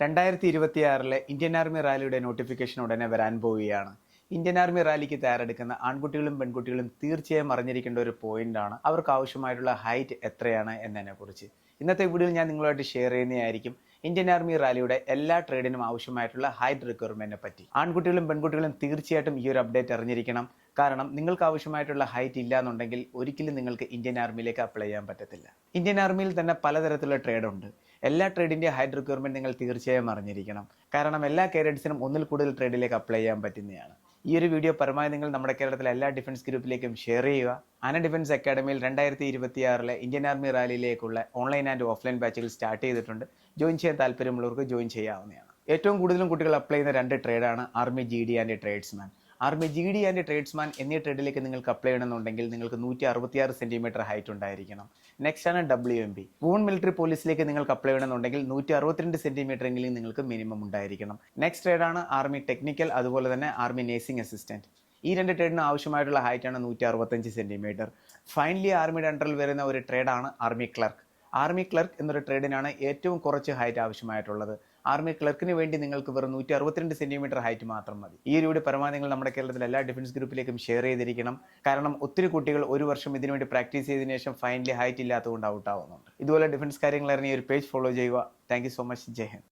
രണ്ടായിരത്തി ഇരുപത്തിയാറിലെ Indian army റാലിയുടെ notification ഉടനെ വരാൻ പോവുകയാണ്. ഇന്ത്യൻ ആർമി റാലിക്ക് തയ്യാറെടുക്കുന്ന ആൺകുട്ടികളും പെൺകുട്ടികളും തീർച്ചയായും അറിഞ്ഞിരിക്കേണ്ട ഒരു പോയിന്റാണ് അവർക്ക് ആവശ്യമായിട്ടുള്ള ഹൈറ്റ് എത്രയാണ് എന്നതിനെ കുറിച്ച് ഇന്നത്തെ വീഡിയോയിൽ ഞാൻ നിങ്ങളുമായിട്ട് ഷെയർ ചെയ്യുന്നതായിരിക്കും. ഇന്ത്യൻ ആർമി റാലിയുടെ എല്ലാ ട്രേഡിനും ആവശ്യമായിട്ടുള്ള ഹൈറ്റ് റിക്വയർമെന്റിനെ പറ്റി. ആൺകുട്ടികളും പെൺകുട്ടികളും തീർച്ചയായിട്ടും ഈ ഒരു അപ്ഡേറ്റ് അറിഞ്ഞിരിക്കണം. കാരണം നിങ്ങൾക്ക് ആവശ്യമായിട്ടുള്ള ഹൈറ്റ് ഇല്ല എന്നുണ്ടെങ്കിൽ ഒരിക്കലും നിങ്ങൾക്ക് ഇന്ത്യൻ ആർമിയിലേക്ക് അപ്ലൈ ചെയ്യാൻ പറ്റത്തില്ല. ഇന്ത്യൻ ആർമിയിൽ തന്നെ പലതരത്തിലുള്ള ട്രേഡ് ഉണ്ട്. എല്ലാ ട്രേഡിന്റെ ഹൈറ്റ് റിക്വയർമെന്റ് നിങ്ങൾ തീർച്ചയായും അറിഞ്ഞിരിക്കണം. കാരണം എല്ലാ കേരറ്റ്സിനും ഒന്നിൽ കൂടുതൽ ട്രേഡിലേക്ക് അപ്ലൈ ചെയ്യാൻ പറ്റുന്നതാണ്. ഈ ഒരു വീഡിയോ പരമാവധി നിങ്ങൾ നമ്മുടെ കേരളത്തിലെ എല്ലാ ഡിഫൻസ് ഗ്രൂപ്പിലേക്കും ഷെയർ ചെയ്യുക. ആന ഡിഫൻസ് അക്കാഡമിയിൽ രണ്ടായിരത്തി ഇരുപത്തിയാറിലെ ഇന്ത്യൻ ആർമി റാലിയിലേക്കുള്ള ഓൺലൈൻ ആൻഡ് ഓഫ്ലൈൻ ബാച്ചുകൾ സ്റ്റാർട്ട് ചെയ്തിട്ടുണ്ട്. ജോയിൻ ചെയ്യാൻ താല്പര്യമുള്ളവർക്ക് ജോയിൻ ചെയ്യാവുന്നതാണ്. ഏറ്റവും കൂടുതലും കുട്ടികൾ അപ്ലൈ ചെയ്യുന്ന രണ്ട് ട്രേഡാണ് army G D and tradesman army G D and tradesman എന്നീ ട്രേഡിലേക്ക് നിങ്ങൾക്ക് അപ്ലൈ ചെയ്യണമെന്നുണ്ടെങ്കിൽ നിങ്ങൾക്ക് നൂറ്റി അറുപത്തിയാറ് സെന്റിമീറ്റർ ഹൈറ്റ് ഉണ്ടായിരിക്കണം. നെക്സ്റ്റ് ആണ് W M B women military പോലീസിലേക്ക് നിങ്ങൾക്ക് അപ്ലൈ ചെയ്യണമെന്നുണ്ടെങ്കിൽ നൂറ്റി അറുപത്തിരണ്ട് സെന്റിമീറ്റർ എങ്കിലും നിങ്ങൾക്ക് മിനിമം ഉണ്ടായിരിക്കണം. നെക്സ്റ്റ് ട്രേഡാണ് ആർമി ടെക്നിക്കൽ അതുപോലെ തന്നെ ആർമി നേഴ്സിംഗ് അസിസ്റ്റന്റ് ഈ രണ്ട് ട്രേഡിന് ആവശ്യമായിട്ടുള്ള ഹൈറ്റ് ആണ് നൂറ്റി അറുപത്തഞ്ച് സെന്റിമീറ്റർ ഫൈനലി ആർമിയുടെ അണ്ടറിൽ വരുന്ന ഒരു ട്രേഡാണ് ആർമി ക്ലർക്ക് ആർമി ക്ലർക്ക് എന്നൊരു ട്രേഡിനാണ് ഏറ്റവും കുറച്ച് ഹൈറ്റ് ആവശ്യമായിട്ടുള്ളത്. ആർമി ക്ലർക്കിന് വേണ്ടി നിങ്ങൾക്ക് വെറും നൂറ്റി അറുപത്തിരണ്ട് സെന്റിമീറ്റർ ഹൈറ്റ് മാത്രം മതി. ഈ ഒരു വീഡിയോ പരമാവധി നമ്മുടെ കേരളത്തിലെ എല്ലാ ഡിഫൻസ് ഗ്രൂപ്പിലേക്കും ഷെയർ ചെയ്തിരിക്കണം. കാരണം ഒത്തിരി കുട്ടികൾ ഒരു വർഷം ഇതിനുവേണ്ടി പ്രാക്ടീസ് ചെയ്തതിനു ശേഷം ഫൈനലി ഹൈറ്റ് ഇല്ലാത്തതുകൊണ്ട് ഔട്ട് ആവുന്നുണ്ട്. ഇതുപോലെ ഡിഫൻസ് കാര്യങ്ങൾ ഈ ഒരു പേജ് ഫോളോ ചെയ്യുക. Thank so much Jai Hind.